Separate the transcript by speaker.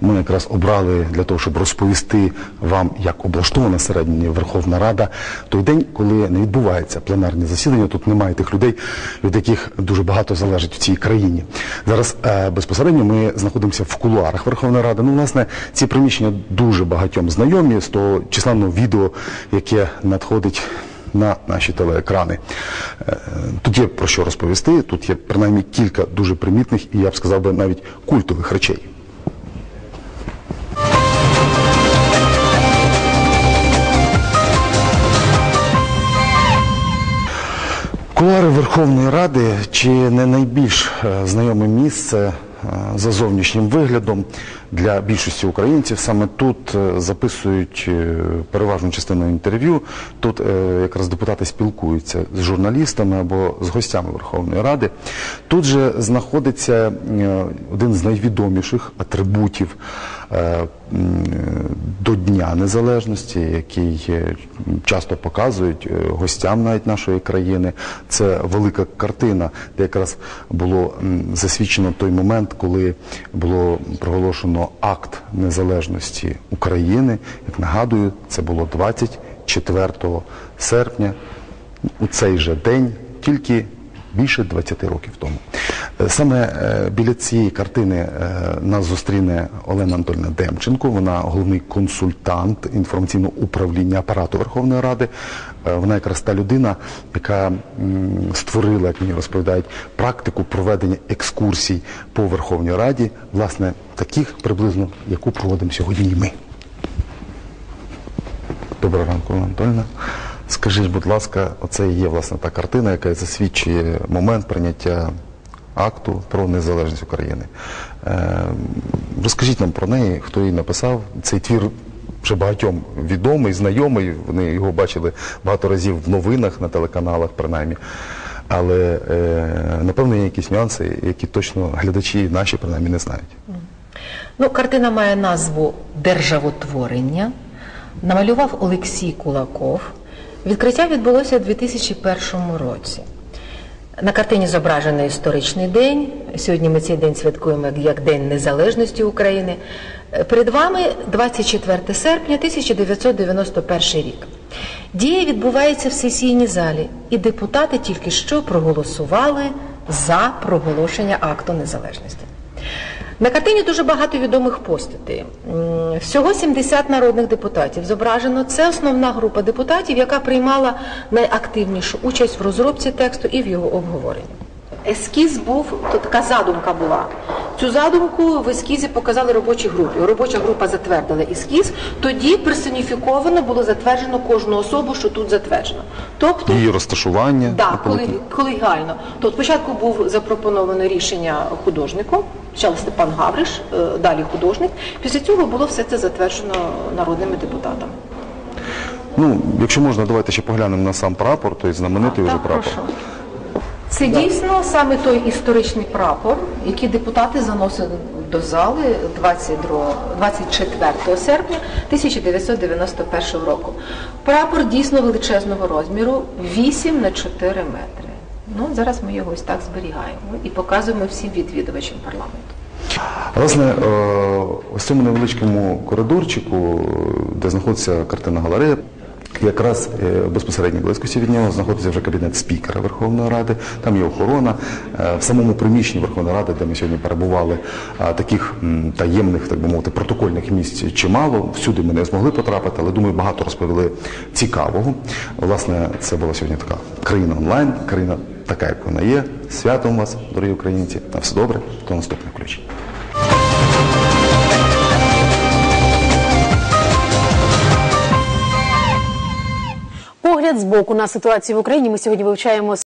Speaker 1: ми якраз обрали для того, щоб розповісти вам, як облаштована всередині Верховна Рада. Той день, коли не відбувається пленарні засідання, тут немає тих людей, від яких дуже багато залежить в цій країні. Зараз е, безпосередньо ми знаходимося в кулуарах Верховної Ради. Ну, власне, ці приміщення дуже багатьом знайомі з того численного відео, яке надходить на наші телеекрани. Е, Тут є про що розповісти, тут є принаймні кілька дуже примітних і я б сказав би навіть культових речей. Кулуари Верховної Ради чи не найбільш е, знайоме місце е, за зовнішнім виглядом для більшості українців. Саме тут е, записують е, переважну частину інтерв'ю. Тут е, якраз депутати спілкуються з журналістами або з гостями Верховної Ради. Тут же знаходиться один з найвідоміших атрибутів до Дня Незалежності, який часто показують гостям навіть нашої країни. Це велика картина, де якраз було засвідчено той момент, коли було проголошено акт незалежності України. Як нагадую, це було 24 серпня у цей же день, тільки більше 20 років тому. Саме е, біля цієї картини е, нас зустріне Олена Анатольовна Демченко. Вона головний консультант інформаційного управління апарату Верховної Ради. Е, Вона якраз та людина, яка створила, як мені розповідають, практику проведення екскурсій по Верховній Раді, власне, таких приблизно, яку проводимо сьогодні і ми. Доброго ранку, Олена Анатольовна. Скажіть, будь ласка, оце є власне та картина, яка засвідчує момент прийняття акту про незалежність України. Е, розкажіть нам про неї, хто її написав. Цей твір вже багатьом відомий, знайомий. Вони його бачили багато разів в новинах на телеканалах, принаймні. Але е, напевно є якісь нюанси, які точно глядачі наші принаймні не знають.
Speaker 2: Ну, картина має назву Державотворення. Намалював Олексій Кулаков. Відкриття відбулося у 2001 році. На картині зображено історичний день. Сьогодні ми цей день святкуємо як День Незалежності України. Е, Перед вами 24 серпня 1991 рік. Дія відбувається в сесійній залі, і депутати тільки що проголосували за проголошення акту незалежності. На картині дуже багато відомих постатей. Всього 70 народних депутатів зображено. Це основна група депутатів, яка приймала найактивнішу участь в розробці тексту і в його обговоренні. Ескіз був, то така задумка була. Цю задумку в ескізі показали робочій групі. Робоча група затвердила ескіз, тоді персоніфіковано було затверджено кожну особу, що тут затверджено. Тобто
Speaker 1: Її розташування.
Speaker 2: Да, коли, колегіально. То спочатку був запропоновано рішення художнику, спочатку Степан Гавриш, е, далі художник. Після цього було все це затверджено народними депутатами.
Speaker 1: Ну, якщо можна, давайте ще поглянемо на сам прапор, той знаменитий вже
Speaker 2: Так,
Speaker 1: прапор.
Speaker 2: прошу. Це дійсно саме той історичний прапор, який депутати заносили до зали 24 серпня 1991 року. Прапор дійсно величезного розміру 8 на 4 метри. Ну, зараз ми його ось так зберігаємо і показуємо всім відвідувачам парламенту.
Speaker 1: Власне, е, ось цьому невеличкому коридорчику, де знаходиться картина галерея, якраз е, в безпосередній близькості від нього знаходиться вже кабінет спікера Верховної Ради, там є охорона. Е, В самому приміщенні Верховної Ради, де ми сьогодні перебували, е, таких таємних, так би мовити, протокольних місць чимало. Всюди ми не змогли потрапити, але думаю, багато розповіли цікавого. Власне, це була сьогодні така країна онлайн, країна така, як вона є. Святом вас, дорогі українці. На все добре, до наступних включень.
Speaker 3: Боку на ситуацію в Україні. Ми сьогодні вивчаємо